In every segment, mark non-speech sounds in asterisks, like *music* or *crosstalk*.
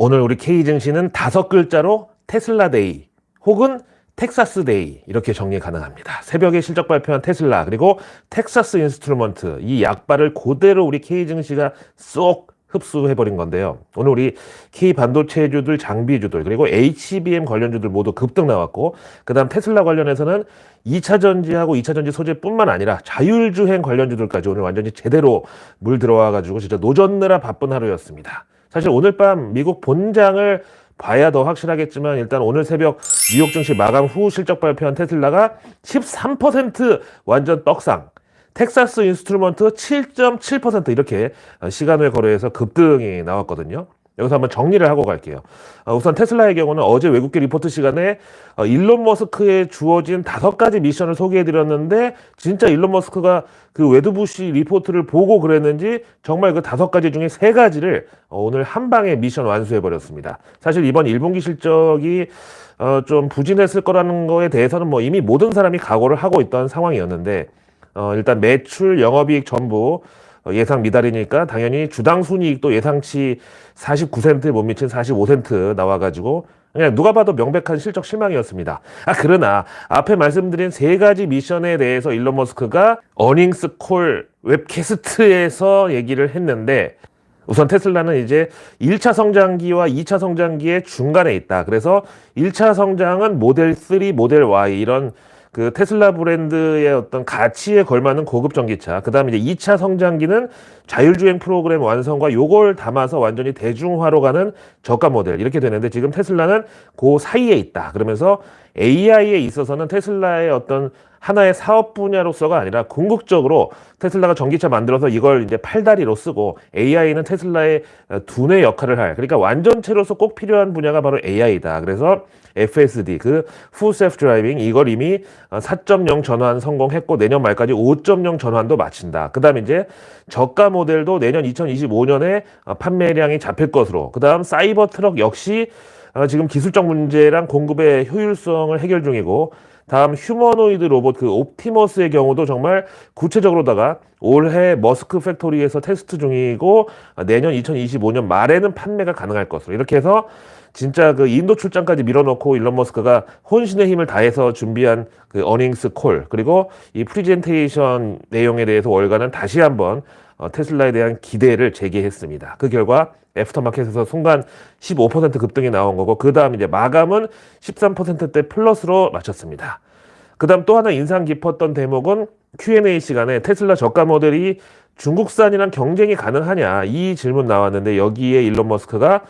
오늘 우리 K 증시는 다섯 글자로 테슬라 데이 혹은 텍사스 데이 이렇게 정리 가능합니다. 새벽에 실적 발표한 테슬라 그리고 텍사스 인스트루먼트 이 약발을 그대로 우리 K 증시가 쏙 흡수해버린 건데요. 오늘 우리 K 반도체주들, 장비주들, 그리고 HBM 관련주들 모두 급등 나왔고, 그 다음 테슬라 관련해서는 2차 전지하고 2차 전지 소재뿐만 아니라 자율주행 관련주들까지 오늘 완전히 제대로 물 들어와가지고 진짜 노젓느라 바쁜 하루였습니다. 사실 오늘 밤 미국 본장을 봐야 더 확실하겠지만 일단 오늘 새벽 뉴욕 증시 마감 후 실적 발표한 테슬라가 13% 완전 떡상. 텍사스 인스트루먼트 7.7% 이렇게 시간을 거래해서 급등이 나왔거든요. 여기서 한번 정리를 하고 갈게요. 어, 우선 테슬라의 경우는 어제 외국계 리포트 시간에 어, 일론 머스크에 주어진 다섯 가지 미션을 소개해 드렸는데 진짜 일론 머스크가 그 웨드부시 리포트를 보고 그랬는지 정말 그 다섯 가지 중에 세 가지를 어, 오늘 한 방에 미션 완수해 버렸습니다. 사실 이번 1분기 실적이 어, 좀 부진했을 거라는 거에 대해서는 뭐 이미 모든 사람이 각오를 하고 있던 상황이었는데 어, 일단 매출, 영업이익 전부 어, 예상 미달이니까 당연히 주당 순이익도 예상치 49센트에 못 미친 45센트 나와가지고 그냥 누가 봐도 명백한 실적 실망이었습니다. 아 그러나 앞에 말씀드린 세 가지 미션에 대해서 일론 머스크가 어닝스 콜 웹캐스트에서 얘기를 했는데 우선 테슬라는 이제 1차 성장기와 2차 성장기의 중간에 있다. 그래서 1차 성장은 모델 3, 모델 Y 이런 그 테슬라 브랜드의 어떤 가치에 걸맞는 고급 전기차. 그 다음에 이제 2차 성장기는 자율주행 프로그램 완성과 요걸 담아서 완전히 대중화로 가는 저가 모델. 이렇게 되는데 지금 테슬라는 그 사이에 있다. 그러면서 AI에 있어서는 테슬라의 어떤 하나의 사업 분야로서가 아니라 궁극적으로 테슬라가 전기차 만들어서 이걸 이제 팔다리로 쓰고 AI는 테슬라의 두뇌 역할을 할 그러니까 완전체로서 꼭 필요한 분야가 바로 AI다. 그래서 FSD 그 Full Self Driving 이걸 이미 4.0 전환 성공했고 내년 말까지 5.0 전환도 마친다. 그다음에 이제 저가 모델도 내년 2025년에 판매량이 잡힐 것으로. 그다음 사이버 트럭 역시 지금 기술적 문제랑 공급의 효율성을 해결 중이고 다음 휴머노이드 로봇 그 옵티머스의 경우도 정말 구체적으로다가 올해 머스크 팩토리에서 테스트 중이고 내년 2025년 말에는 판매가 가능할 것으로 이렇게 해서 진짜 그 인도 출장까지 밀어넣고 일론 머스크가 혼신의 힘을 다해서 준비한 그 어닝스 콜 그리고 이 프리젠테이션 내용에 대해서 월간은 다시 한번 어, 테슬라에 대한 기대를 제기했습니다. 그 결과 애프터마켓에서 순간 15% 급등이 나온 거고 그 다음 이제 마감은 13%대 플러스로 마쳤습니다. 그 다음 또 하나 인상 깊었던 대목은 Q&A 시간에 테슬라 저가 모델이 중국산이랑 경쟁이 가능하냐 이 질문 나왔는데 여기에 일론 머스크가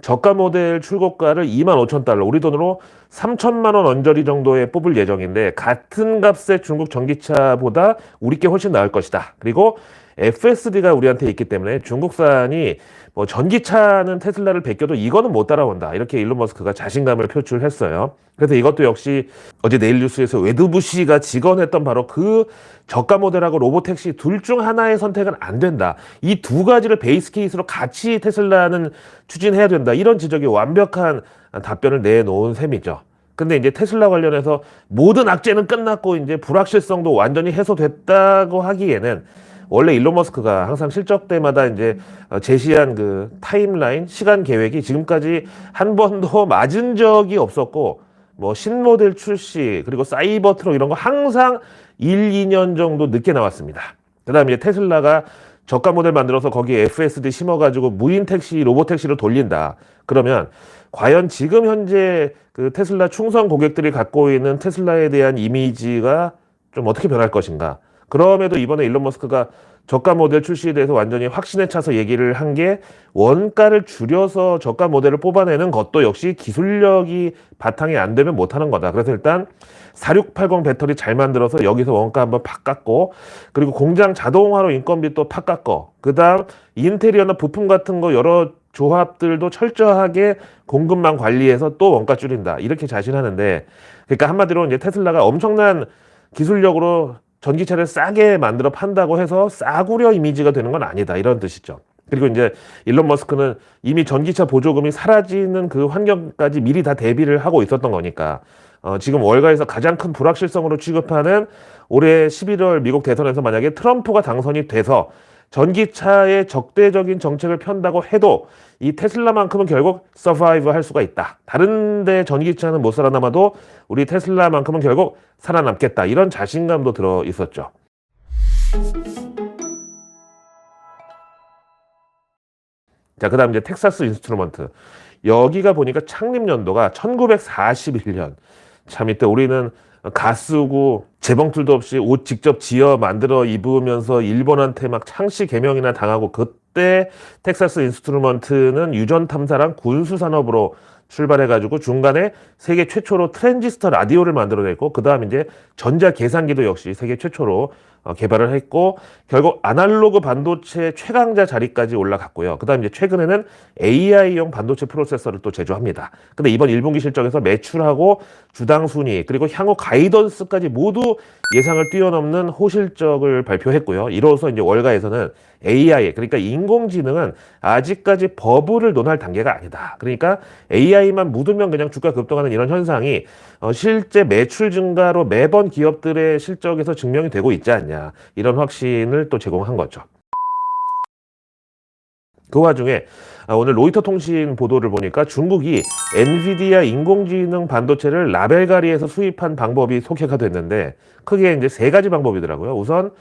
저가 모델 출고가를 2만 5천 달러, 우리 돈으로 3천만 원 언저리 정도에 뽑을 예정인데 같은 값의 중국 전기차보다 우리께 훨씬 나을 것이다. 그리고 FSD가 우리한테 있기 때문에 중국산이 뭐 전기차는 테슬라를 베껴도 이거는 못 따라온다. 이렇게 일론 머스크가 자신감을 표출했어요. 그래서 이것도 역시 어제 내일 뉴스에서 웨드부시가 직언했던 바로 그 저가 모델하고 로보택시 둘 중 하나의 선택은 안 된다. 이 두 가지를 베이스 케이스로 같이 테슬라는 추진해야 된다. 이런 지적이 완벽한 답변을 내놓은 셈이죠. 근데 이제 테슬라 관련해서 모든 악재는 끝났고 이제 불확실성도 완전히 해소됐다고 하기에는 원래 일론 머스크가 항상 실적 때마다 이제 어, 제시한 그 타임라인 시간 계획이 지금까지 한 번도 *laughs* 맞은 적이 없었고 뭐 신모델 출시 그리고 사이버 트럭 이런 거 항상 1, 2년 정도 늦게 나왔습니다. 그다음에 테슬라가 저가 모델 만들어서 거기에 FSD 심어가지고 무인 택시, 로봇 택시를 돌린다. 그러면 과연 지금 현재 그 테슬라 충성 고객들이 갖고 있는 테슬라에 대한 이미지가 좀 어떻게 변할 것인가? 그럼에도 이번에 일론 머스크가 저가 모델 출시에 대해서 완전히 확신에 차서 얘기를 한 게 원가를 줄여서 저가 모델을 뽑아내는 것도 역시 기술력이 바탕이 안 되면 못하는 거다. 그래서 일단 4680 배터리 잘 만들어서 여기서 원가 한번 팍 깎고 그리고 공장 자동화로 인건비 또 팍 깎고 그 다음 인테리어나 부품 같은 거 여러 조합들도 철저하게 공급망 관리해서 또 원가 줄인다. 이렇게 자신하는데 그러니까 한마디로 이제 테슬라가 엄청난 기술력으로 전기차를 싸게 만들어 판다고 해서 싸구려 이미지가 되는 건 아니다. 이런 뜻이죠. 그리고 이제 일론 머스크는 이미 전기차 보조금이 사라지는 그 환경까지 미리 다 대비를 하고 있었던 거니까 어, 지금 월가에서 가장 큰 불확실성으로 취급하는 올해 11월 미국 대선에서 만약에 트럼프가 당선이 돼서 전기차의 적대적인 정책을 편다고 해도 이 테슬라만큼은 결국 서바이브 할 수가 있다. 다른데 전기차는 못 살아남아도 우리 테슬라만큼은 결국 살아남겠다. 이런 자신감도 들어 있었죠. 자, 그 다음 이제 텍사스 인스트루먼트. 여기가 보니까 창립 연도가 1941년. 참 이때 우리는 가쓰고 재봉틀도 없이 옷 직접 지어 만들어 입으면서 일본한테 막 창씨 개명이나 당하고 그때 텍사스 인스트루먼트는 유전 탐사랑 군수 산업으로 출발해가지고 중간에 세계 최초로 트랜지스터 라디오를 만들어냈고 그 다음 이제 전자 계산기도 역시 세계 최초로 어, 개발을 했고 결국 아날로그 반도체 최강자 자리까지 올라갔고요. 그 다음 이제 최근에는 AI용 반도체 프로세서를 또 제조합니다. 근데 이번 1분기 실적에서 매출하고 주당 순위 그리고 향후 가이던스까지 모두 예상을 뛰어넘는 호실적을 발표했고요. 이로써 이제 월가에서는 AI 그러니까 인공지능은 아직까지 버블을 논할 단계가 아니다. 그러니까 AI만 묻으면 그냥 주가 급등하는 이런 현상이 어, 실제 매출 증가로 매번 기업들의 실적에서 증명이 되고 있지 않냐 이런 확신을 또 제공한 거죠. 그 와중에 아, 오늘 로이터 통신 보도를 보니까 중국이 엔비디아 인공지능 반도체를 라벨가리에서 수입한 방법이 소개가 됐는데 크게 이제 세 가지 방법이더라고요. 우선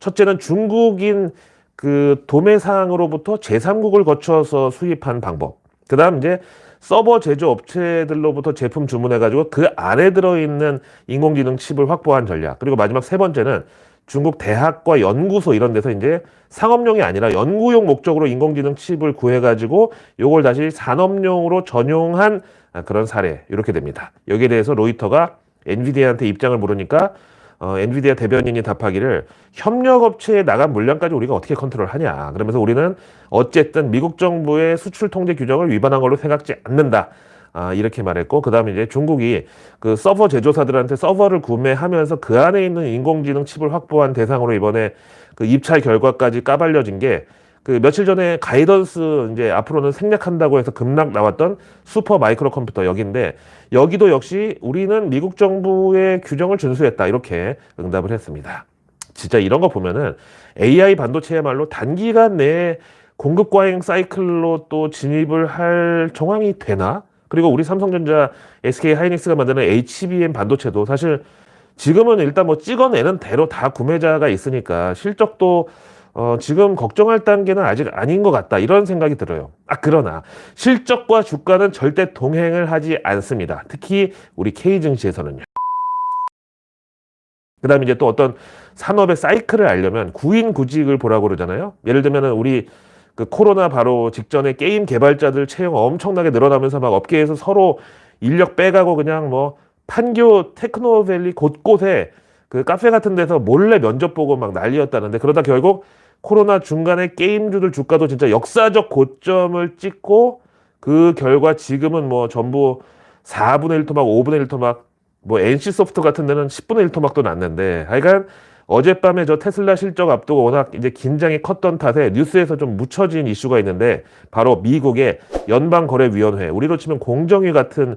첫째는 중국인 그 도매상으로부터 제3국을 거쳐서 수입한 방법. 그 다음 이제 서버 제조 업체들로부터 제품 주문해가지고 그 안에 들어있는 인공지능 칩을 확보한 전략. 그리고 마지막 세 번째는 중국 대학과 연구소 이런 데서 이제 상업용이 아니라 연구용 목적으로 인공지능 칩을 구해가지고 요걸 다시 산업용으로 전용한 그런 사례. 이렇게 됩니다. 여기에 대해서 로이터가 엔비디아한테 입장을 물으니까 어, 엔비디아 대변인이 답하기를 협력업체에 나간 물량까지 우리가 어떻게 컨트롤하냐. 그러면서 우리는 어쨌든 미국 정부의 수출 통제 규정을 위반한 걸로 생각지 않는다. 아, 이렇게 말했고, 그 다음에 이제 중국이 그 서버 제조사들한테 서버를 구매하면서 그 안에 있는 인공지능 칩을 확보한 대상으로 이번에 그 입찰 결과까지 까발려진 게 그 며칠 전에 가이던스 이제 앞으로는 생략한다고 해서 급락 나왔던 슈퍼 마이크로 컴퓨터 여기인데 여기도 역시 우리는 미국 정부의 규정을 준수했다 이렇게 응답을 했습니다. 진짜 이런 거 보면은 AI 반도체야말로 단기간 내에 공급 과잉 사이클로 또 진입을 할 정황이 되나? 그리고 우리 삼성전자, SK 하이닉스가 만드는 HBM 반도체도 사실 지금은 일단 뭐 찍어내는 대로 다 구매자가 있으니까 실적도 어, 지금 걱정할 단계는 아직 아닌 것 같다. 이런 생각이 들어요. 아, 그러나 실적과 주가는 절대 동행을 하지 않습니다. 특히 우리 K증시에서는요. 그 다음에 이제 또 어떤 산업의 사이클을 알려면 구인구직을 보라고 그러잖아요. 예를 들면 우리 그 코로나 바로 직전에 게임 개발자들 채용 엄청나게 늘어나면서 막 업계에서 서로 인력 빼가고 그냥 뭐 판교 테크노밸리 곳곳에 그 카페 같은 데서 몰래 면접 보고 막 난리였다는데 그러다 결국 코로나 중간에 게임주들 주가도 진짜 역사적 고점을 찍고 그 결과 지금은 뭐 전부 4분의 1 토막, 5분의 1 토막, 뭐 NC소프트 같은 데는 10분의 1 토막도 났는데 하여간 어젯밤에 저 테슬라 실적 앞두고 워낙 이제 긴장이 컸던 탓에 뉴스에서 좀 묻혀진 이슈가 있는데 바로 미국의 연방거래위원회 우리로 치면 공정위 같은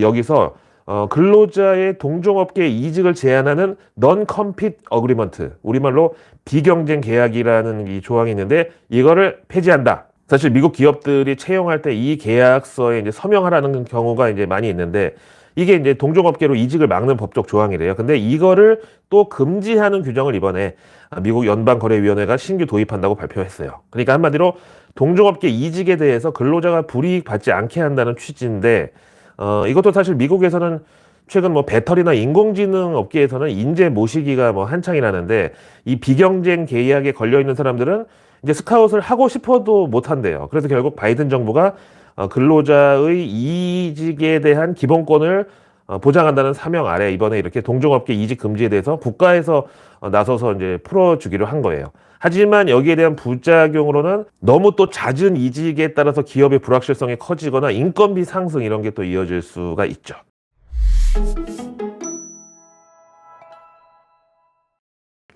여기서 어, 근로자의 동종업계 이직을 제한하는 넌 컴핏 어그리먼트 우리말로 비경쟁 계약이라는 이 조항이 있는데 이거를 폐지한다. 사실 미국 기업들이 채용할 때 이 계약서에 이제 서명하라는 경우가 이제 많이 있는데 이게 이제 동종업계로 이직을 막는 법적 조항이래요. 근데 이거를 또 금지하는 규정을 이번에 미국 연방거래위원회가 신규 도입한다고 발표했어요. 그러니까 한마디로 동종업계 이직에 대해서 근로자가 불이익 받지 않게 한다는 취지인데 어, 이것도 사실 미국에서는 최근 뭐 배터리나 인공지능 업계에서는 인재 모시기가 뭐 한창이라는데 이 비경쟁 계약에 걸려 있는 사람들은 이제 스카웃을 하고 싶어도 못 한대요. 그래서 결국 바이든 정부가 어, 근로자의 이직에 대한 기본권을 어, 보장한다는 사명 아래 이번에 이렇게 동종업계 이직 금지에 대해서 국가에서 어, 나서서 이제 풀어주기로 한 거예요. 하지만 여기에 대한 부작용으로는 너무 또 잦은 이직에 따라서 기업의 불확실성이 커지거나 인건비 상승 이런 게 또 이어질 수가 있죠.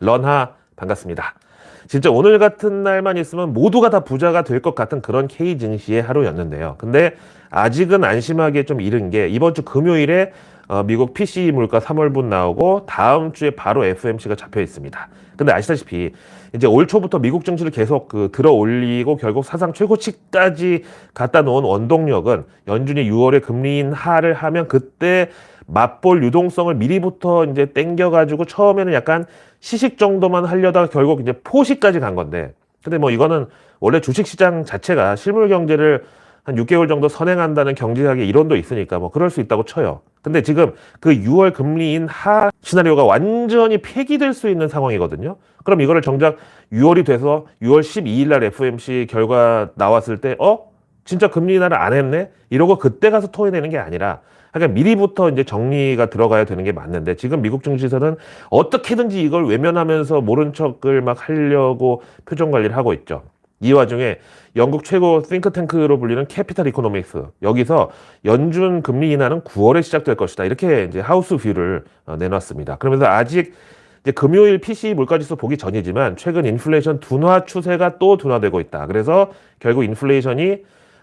런하 반갑습니다. 진짜 오늘 같은 날만 있으면 모두가 다 부자가 될 것 같은 그런 K 증시의 하루였는데요. 근데 아직은 안심하기에 좀 이른 게 이번 주 금요일에 어, 미국 PCE 물가 3월분 나오고 다음 주에 바로 FMC가 잡혀 있습니다. 근데 아시다시피 이제 올 초부터 미국 증시를 계속 그 들어 올리고 결국 사상 최고치까지 갖다 놓은 원동력은 연준이 6월에 금리 인하를 하면 그때 맛볼 유동성을 미리부터 이제 땡겨가지고 처음에는 약간 시식 정도만 하려다가 결국 이제 포시까지 간 건데 근데 뭐 이거는 원래 주식시장 자체가 실물 경제를 한 6개월 정도 선행한다는 경제학의 이론도 있으니까 뭐 그럴 수 있다고 쳐요. 근데 지금 그 6월 금리 인하 시나리오가 완전히 폐기될 수 있는 상황이거든요. 그럼 이거를 정작 6월이 돼서 6월 12일 날 FOMC 결과 나왔을 때 어? 진짜 금리 인하를 안 했네? 이러고 그때 가서 토해내는 게 아니라 그러니까 미리부터 이제 정리가 들어가야 되는 게 맞는데 지금 미국 증시에서는 어떻게든지 이걸 외면하면서 모른 척을 막 하려고 표정 관리를 하고 있죠. 이 와중에 영국 최고 싱크탱크로 불리는 캐피탈 이코노믹스 여기서 연준 금리 인하는 9월에 시작될 것이다 이렇게 이제 하우스 뷰를 어, 내놨습니다. 그러면서 아직 이제 금요일 PC 물가지수 보기 전이지만 최근 인플레이션 둔화 추세가 또 둔화되고 있다. 그래서 결국 인플레이션이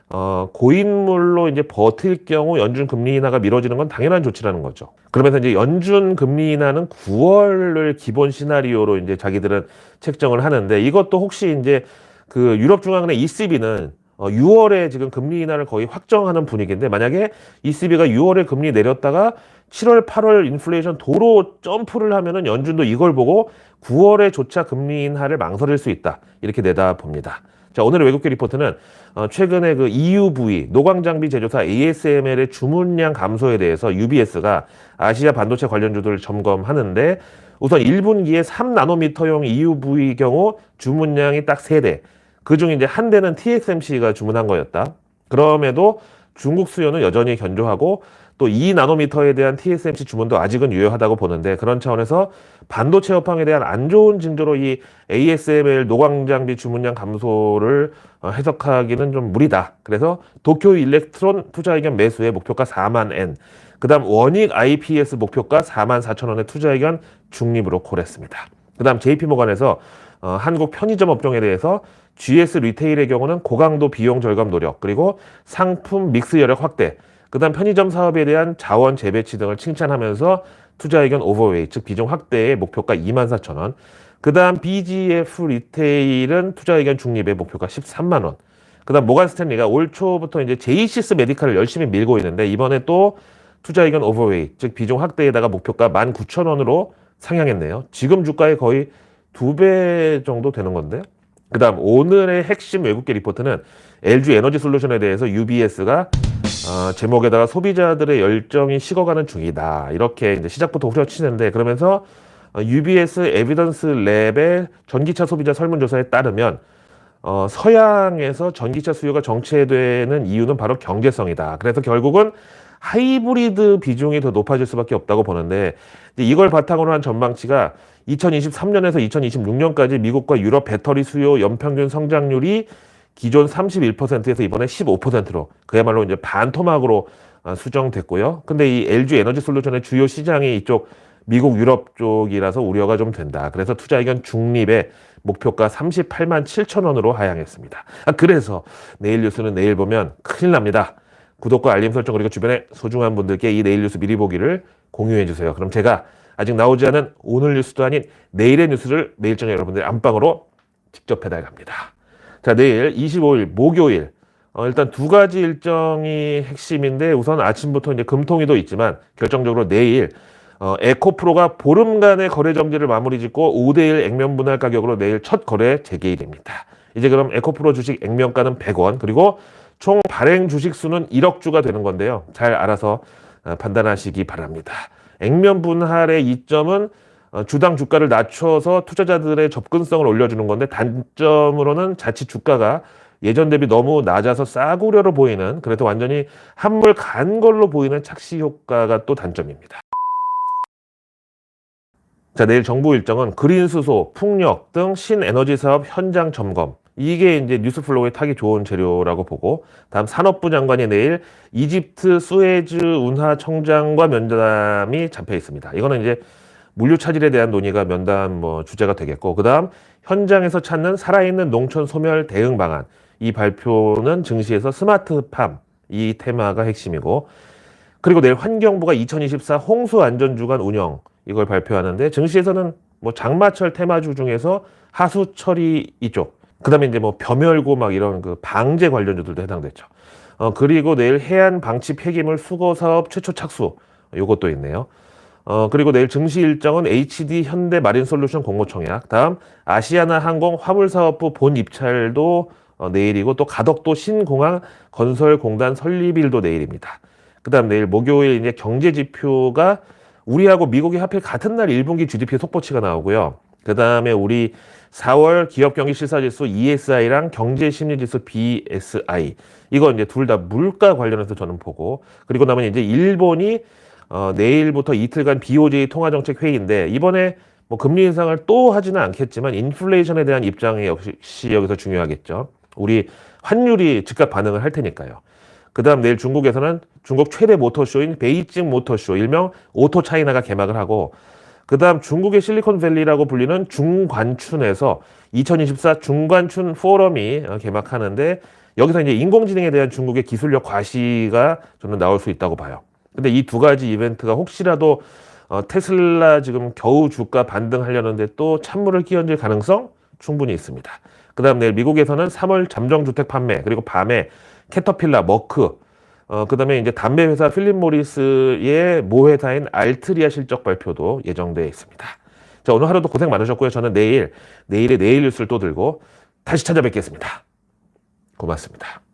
어, 고인물로 이제 버틸 경우 연준 금리 인하가 미뤄지는 건 당연한 조치라는 거죠. 그러면서 이제 연준 금리 인하는 9월을 기본 시나리오로 이제 자기들은 책정을 하는데 이것도 혹시 이제 그 유럽중앙은행 ECB는 어, 6월에 지금 금리 인하를 거의 확정하는 분위기인데 만약에 ECB가 6월에 금리 내렸다가 7월, 8월 인플레이션 도로 점프를 하면은 연준도 이걸 보고 9월에 조차 금리 인하를 망설일 수 있다 이렇게 내다 봅니다. 자 오늘의 외국계 리포트는 어, 최근에 그 EUV 노광장비 제조사 ASML의 주문량 감소에 대해서 UBS가 아시아 반도체 관련주들을 점검하는데 우선 1분기에 3나노미터용 EUV 경우 주문량이 딱 3대. 그중 이제 한 대는 TSMC가 주문한 거였다. 그럼에도 중국 수요는 여전히 견조하고 또 2나노미터에 대한 TSMC 주문도 아직은 유효하다고 보는데 그런 차원에서 반도체 업황에 대한 안 좋은 징조로 이 ASML 노광 장비 주문량 감소를 어, 해석하기는 좀 무리다. 그래서 도쿄 일렉트론 투자 의견 매수의 목표가 4만 엔. 그다음 원익 IPS 목표가 4만 4천 원의 투자 의견 중립으로 콜했습니다. 그다음 JP모간에서 어, 한국 편의점 업종에 대해서 GS 리테일의 경우는 고강도 비용 절감 노력 그리고 상품 믹스 여력 확대 그다음 편의점 사업에 대한 자원 재배치 등을 칭찬하면서 투자 의견 오버웨이 즉 비중 확대의 목표가 2만 4천 원 그다음 BGF 리테일은 투자 의견 중립의 목표가 13만 원 그다음 모간 스탠리가 올 초부터 이제 제이시스 메디칼을 열심히 밀고 있는데 이번에 또 투자 의견 오버웨이 즉 비중 확대에다가 목표가 19,000원으로 상향했네요. 지금 주가의 거의 두 배 정도 되는 건데. 그 다음 오늘의 핵심 외국계 리포트는 LG 에너지 솔루션에 대해서 UBS가 어, 제목에다가 소비자들의 열정이 식어가는 중이다. 이렇게 이제 시작부터 후려치는데 그러면서 어, UBS 에비던스 랩의 전기차 소비자 설문조사에 따르면 어, 서양에서 전기차 수요가 정체되는 이유는 바로 경제성이다. 그래서 결국은 하이브리드 비중이 더 높아질 수밖에 없다고 보는데 이걸 바탕으로 한 전망치가 2023년에서 2026년까지 미국과 유럽 배터리 수요 연평균 성장률이 기존 31%에서 이번에 15%로 그야말로 이제 반토막으로 어, 수정됐고요. 근데 이 LG 에너지 솔루션의 주요 시장이 이쪽 미국 유럽 쪽이라서 우려가 좀 된다. 그래서 투자 의견 중립의 목표가 38만 7천 원으로 하향했습니다. 아, 그래서 내일 뉴스는 내일 보면 큰일 납니다. 구독과 알림 설정 그리고 주변에 소중한 분들께 이 내일 뉴스 미리 보기를 공유해 주세요. 그럼 제가 아직 나오지 않은 오늘 뉴스도 아닌 내일의 뉴스를 매일 저녁 여러분들 안방으로 직접 배달 갑니다. 자, 내일 25일 목요일 어, 일단 두 가지 일정이 핵심인데 우선 아침부터 이제 금통위도 있지만 결정적으로 내일 어, 에코프로가 보름간의 거래 정지를 마무리 짓고 5대1 액면 분할 가격으로 내일 첫 거래 재개일입니다. 이제 그럼 에코프로 주식 액면가는 100원 그리고 총 발행 주식 수는 1억 주가 되는 건데요. 잘 알아서 어, 판단하시기 바랍니다. 액면 분할의 이점은 어, 주당 주가를 낮춰서 투자자들의 접근성을 올려주는 건데 단점으로는 자칫 주가가 예전 대비 너무 낮아서 싸구려로 보이는 그래도 완전히 한물 간 걸로 보이는 착시 효과가 또 단점입니다. 자, 내일 정부 일정은 그린 수소, 풍력 등 신에너지 사업 현장 점검. 이게 이제 뉴스플로우에 타기 좋은 재료라고 보고 다음 산업부 장관이 내일 이집트 수에즈 운하 청장과 면담이 잡혀 있습니다. 이거는 이제 물류 차질에 대한 논의가 면담 뭐 주제가 되겠고 그다음 현장에서 찾는 살아있는 농촌 소멸 대응 방안 이 발표는 증시에서 스마트팜 이 테마가 핵심이고 그리고 내일 환경부가 2024 홍수 안전 주간 운영 이걸 발표하는데 증시에서는 뭐 장마철 테마주 중에서 하수 처리 이쪽, 그 다음에 이제 뭐 벼멸고 막 이런 그 방제 관련주들도 해당됐죠. 어 그리고 내일 해안 방치 폐기물 수거 사업 최초 착수 요것도 있네요. 어 그리고 내일 증시 일정은 HD 현대 마린 솔루션 공모 청약, 다음 아시아나 항공 화물 사업부 본 입찰도 어, 내일이고 또 가덕도 신공항 건설 공단 설립일도 내일입니다. 그다음 내일 목요일 이제 경제 지표가 우리하고 미국이 하필 같은 날 1분기 GDP 속보치가 나오고요. 그다음에 우리 4월 기업 경기 실사 지수 ESI랑 경제 심리 지수 BSI 이거 이제 둘 다 물가 관련해서 저는 보고 그리고 나면 이제 일본이 어, 내일부터 이틀간 BOJ 통화정책 회의인데 이번에 뭐 금리 인상을 또 하지는 않겠지만 인플레이션에 대한 입장이 역시 여기서 중요하겠죠. 우리 환율이 즉각 반응을 할 테니까요. 그다음 내일 중국에서는 중국 최대 모터쇼인 베이징 모터쇼 일명 오토 차이나가 개막을 하고 그 다음 중국의 실리콘밸리라고 불리는 중관춘에서 2024 중관춘 포럼이 어, 개막하는데 여기서 이제 인공지능에 대한 중국의 기술력 과시가 저는 나올 수 있다고 봐요. 근데 이 두 가지 이벤트가 혹시라도 어, 테슬라 지금 겨우 주가 반등하려는데 또 찬물을 끼얹을 가능성 충분히 있습니다. 그 다음 내일 미국에서는 3월 잠정 주택 판매 그리고 밤에 캐터필라, 머크, 어, 그 다음에 이제 담배 회사 필립 모리스의 모 회사인 알트리아 실적 발표도 예정되어 있습니다. 자, 오늘 하루도 고생 많으셨고요. 저는 내일, 내일의 내일 뉴스를 또 들고 다시 찾아뵙겠습니다. 고맙습니다.